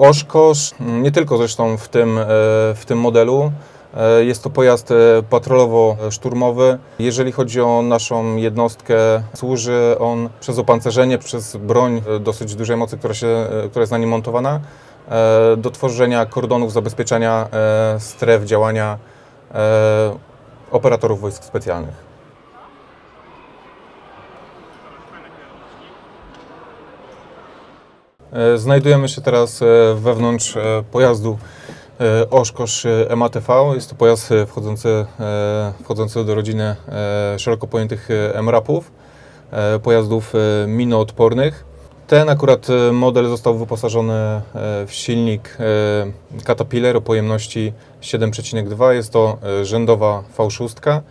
Oshkosh, mm, nie tylko zresztą w tym, e, w tym modelu, e, jest to pojazd e, patrolowo-szturmowy. Jeżeli chodzi o naszą jednostkę, służy on przez opancerzenie, przez broń dosyć dużej mocy, która, się, która jest na nim montowana, do tworzenia kordonów zabezpieczenia stref działania operatorów wojsk specjalnych. Znajdujemy się teraz e, wewnątrz e, pojazdu e, Oshkosh e, MATV. Jest to pojazd e, wchodzący, e, wchodzący do rodziny e, szeroko pojętych e, MRAP-ów, e, pojazdów e, minoodpornych. Ten akurat e, model został wyposażony e, w silnik e, Caterpillar o pojemności 7,2. Jest to e, rzędowa V6 e,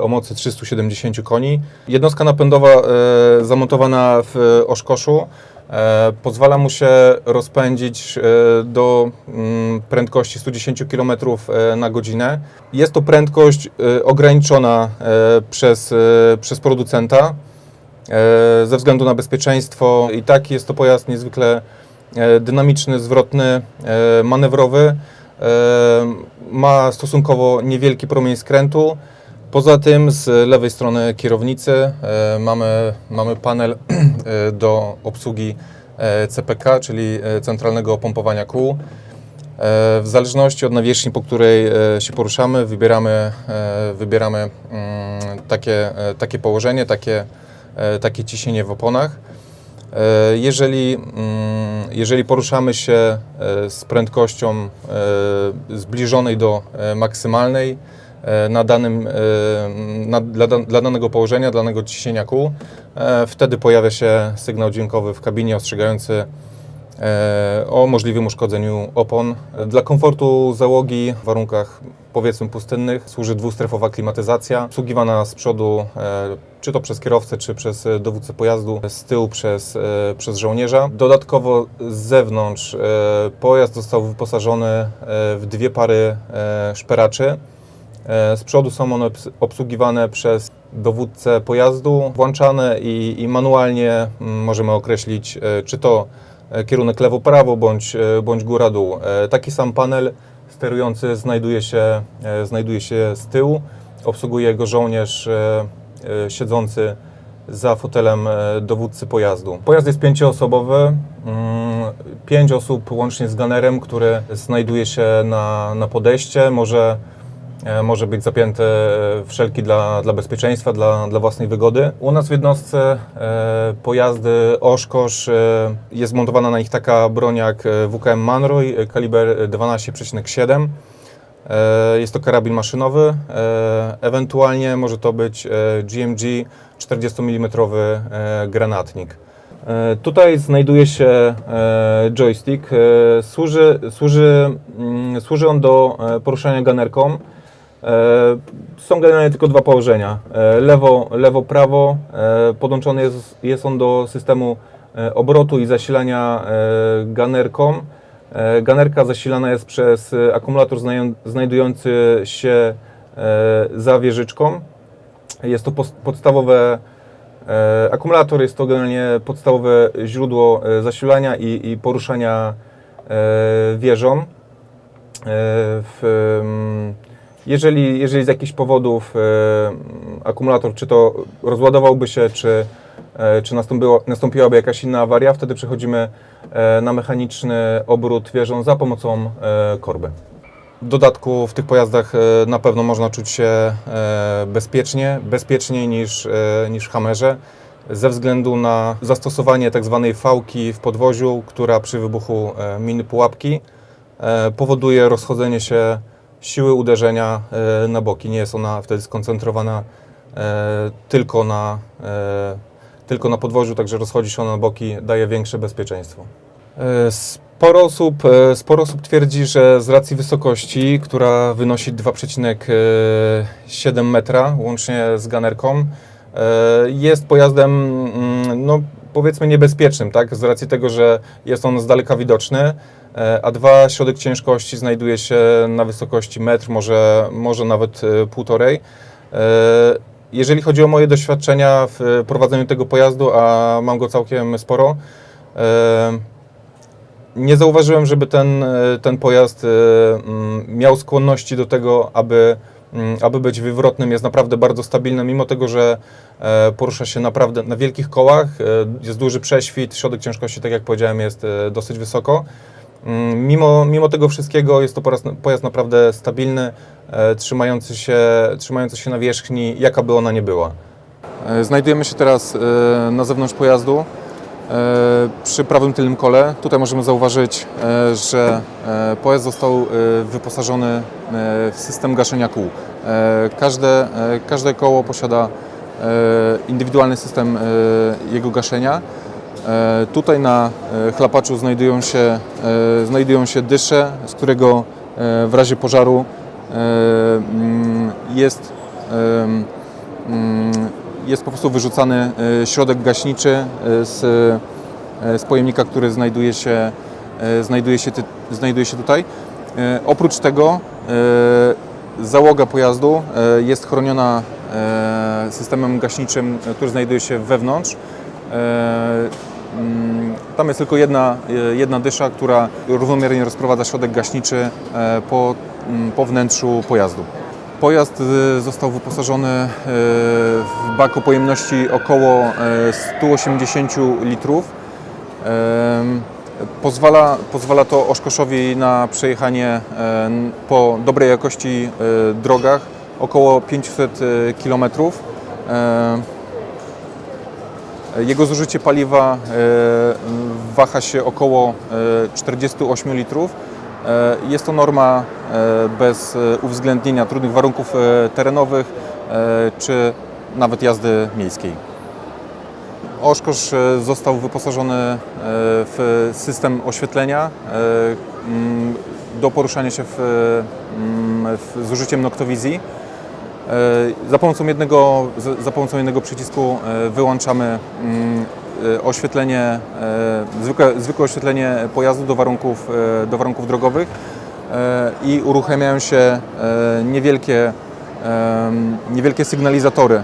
o mocy 370 koni. Jednostka napędowa e, zamontowana w Oszkoszu e, pozwala mu się rozpędzić e, do mm, prędkości 110 km e, na godzinę. Jest to prędkość e, ograniczona e, przez, e, przez producenta e, ze względu na bezpieczeństwo. I tak jest to pojazd niezwykle e, dynamiczny, zwrotny, e, manewrowy. E, Ma stosunkowo niewielki promień skrętu. Poza tym z lewej strony kierownicy e, mamy, mamy panel e, do obsługi e, CPK, czyli centralnego pompowania kół. W zależności od nawierzchni, po której się poruszamy, wybieramy, wybieramy mm, takie, takie położenie, takie, takie ciśnienie w oponach. Jeżeli, mm, jeżeli poruszamy się z prędkością zbliżonej do maksymalnej na danym, e, na, dla, dla danego położenia, dla danego ciśnienia kół, e, wtedy pojawia się sygnał dźwiękowy w kabinie ostrzegający e, o możliwym uszkodzeniu opon. Dla komfortu załogi w warunkach powiedzmy pustynnych służy dwustrefowa klimatyzacja, obsługiwana z przodu e, czy to przez kierowcę, czy przez e, dowódcę pojazdu, z tyłu przez, e, przez żołnierza. Dodatkowo z zewnątrz e, pojazd został wyposażony e, w dwie pary e, szperaczy. E, Z przodu są one obs- obsługiwane przez dowódcę pojazdu, włączane i, i manualnie mm, możemy określić, e, czy to e, kierunek lewo-prawo bądź, bądź góra-dół. Taki sam panel sterujący znajduje się, znajduje się z tyłu. Obsługuje go żołnierz siedzący za fotelem dowódcy pojazdu. Pojazd jest pięcioosobowy. mm, Pięć osób łącznie z ganerem, który znajduje się na, na podejście. Może może być zapięty e, wszelki dla, dla bezpieczeństwa, dla, dla własnej wygody. U nas w jednostce e, pojazdy Oshkosh, e, jest montowana na nich taka broń jak e, WKM Manroy, e, kaliber 12,7. E, Jest to karabin maszynowy, e, ewentualnie może to być e, GMG 40 mm e, granatnik. E, Tutaj znajduje się e, joystick. E, Służy, służy, mm, służy on do e, poruszania ganerką. E, Są generalnie tylko dwa położenia. E, Lewo, lewo, prawo. E, Podłączony jest, jest on do systemu obrotu i zasilania ganerką. Ganerka zasilana jest przez akumulator znajdujący się za wieżyczką. Jest to podstawowe akumulator, jest to generalnie podstawowe źródło zasilania i, i poruszania wieżą. W, mm, jeżeli, jeżeli z jakichś powodów e, akumulator czy to rozładowałby się, czy, e, czy nastąpiło, nastąpiłaby jakaś inna awaria, wtedy przechodzimy e, na mechaniczny obrót wieżą za pomocą korby. W dodatku w tych pojazdach na pewno można czuć się bezpiecznie, bezpieczniej niż, niż w Hammerze, ze względu na zastosowanie tak zwanej fałki w podwoziu, która przy wybuchu miny pułapki powoduje rozchodzenie się siły uderzenia e, na boki. Nie jest ona wtedy skoncentrowana e, tylko na, e, tylko na podwoziu, także rozchodzi się ona na boki, daje większe bezpieczeństwo. Sporo osób, sporo osób twierdzi, że z racji wysokości, która wynosi 2,7 metra łącznie z ganerką, jest pojazdem mm, no, powiedzmy niebezpiecznym, tak? z racji tego, że jest on z daleka widoczny, e, a dwa, środek ciężkości znajduje się na wysokości metr, może, może nawet e, półtorej. E, Jeżeli chodzi o moje doświadczenia w prowadzeniu tego pojazdu, a mam go całkiem sporo, Nie zauważyłem, żeby ten, ten pojazd miał skłonności do tego, aby, aby być wywrotnym. Jest naprawdę bardzo stabilny, mimo tego, że e, porusza się naprawdę na wielkich kołach. e, Jest duży prześwit, środek ciężkości, tak jak powiedziałem, jest e, dosyć wysoko. Mm, Mimo, mimo tego wszystkiego jest to pojazd, naprawdę stabilny, trzymający się, trzymający się na wierzchni, jaka by ona nie była. Znajdujemy się teraz na zewnątrz pojazdu przy prawym tylnym kole. Tutaj możemy zauważyć, e, że e, pojazd został e, wyposażony e, w system gaszenia kół. E, Każde, e, każde koło posiada e, indywidualny system e, jego gaszenia. E, Tutaj na e, chlapaczu znajdują się, e, znajdują się dysze, z którego e, w razie pożaru e, mm, jest, mm, jest po prostu wyrzucany e, środek gaśniczy e, z, e, z pojemnika, który znajduje się, znajduje się, znajduje się tutaj. Oprócz tego załoga pojazdu jest chroniona systemem gaśniczym, który znajduje się wewnątrz. Mm, Tam jest tylko jedna, jedna dysza, która równomiernie rozprowadza środek gaśniczy po, mm, po wnętrzu pojazdu. Pojazd e, został wyposażony e, w bak o pojemności około e, 180 litrów. Em, Pozwala, pozwala to Oszkoszowi na przejechanie po dobrej jakości drogach około 500 km. Jego zużycie paliwa waha się około e, 48 litrów. E, Jest to norma e, bez e, uwzględnienia trudnych warunków terenowych czy nawet jazdy miejskiej. Oszkosz e, został wyposażony w system oświetlenia do poruszania się w, w, z użyciem noktowizji. Za pomocą jednego, za pomocą jednego przycisku wyłączamy oświetlenie, e, zwykłe, zwykłe oświetlenie pojazdu do warunków, e, do warunków drogowych e, i uruchamiają się e, niewielkie, niewielkie sygnalizatory e,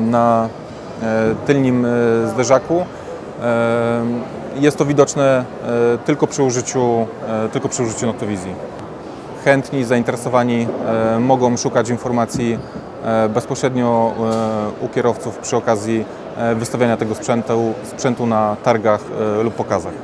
na e, tylnym e, zderzaku. Jest to widoczne e, tylko przy użyciu, e, tylko przy użyciu noktowizji chętni, zainteresowani e, mogą szukać informacji e, bezpośrednio e, u kierowców przy okazji e, wystawiania tego sprzętu, sprzętu na targach e, lub pokazach.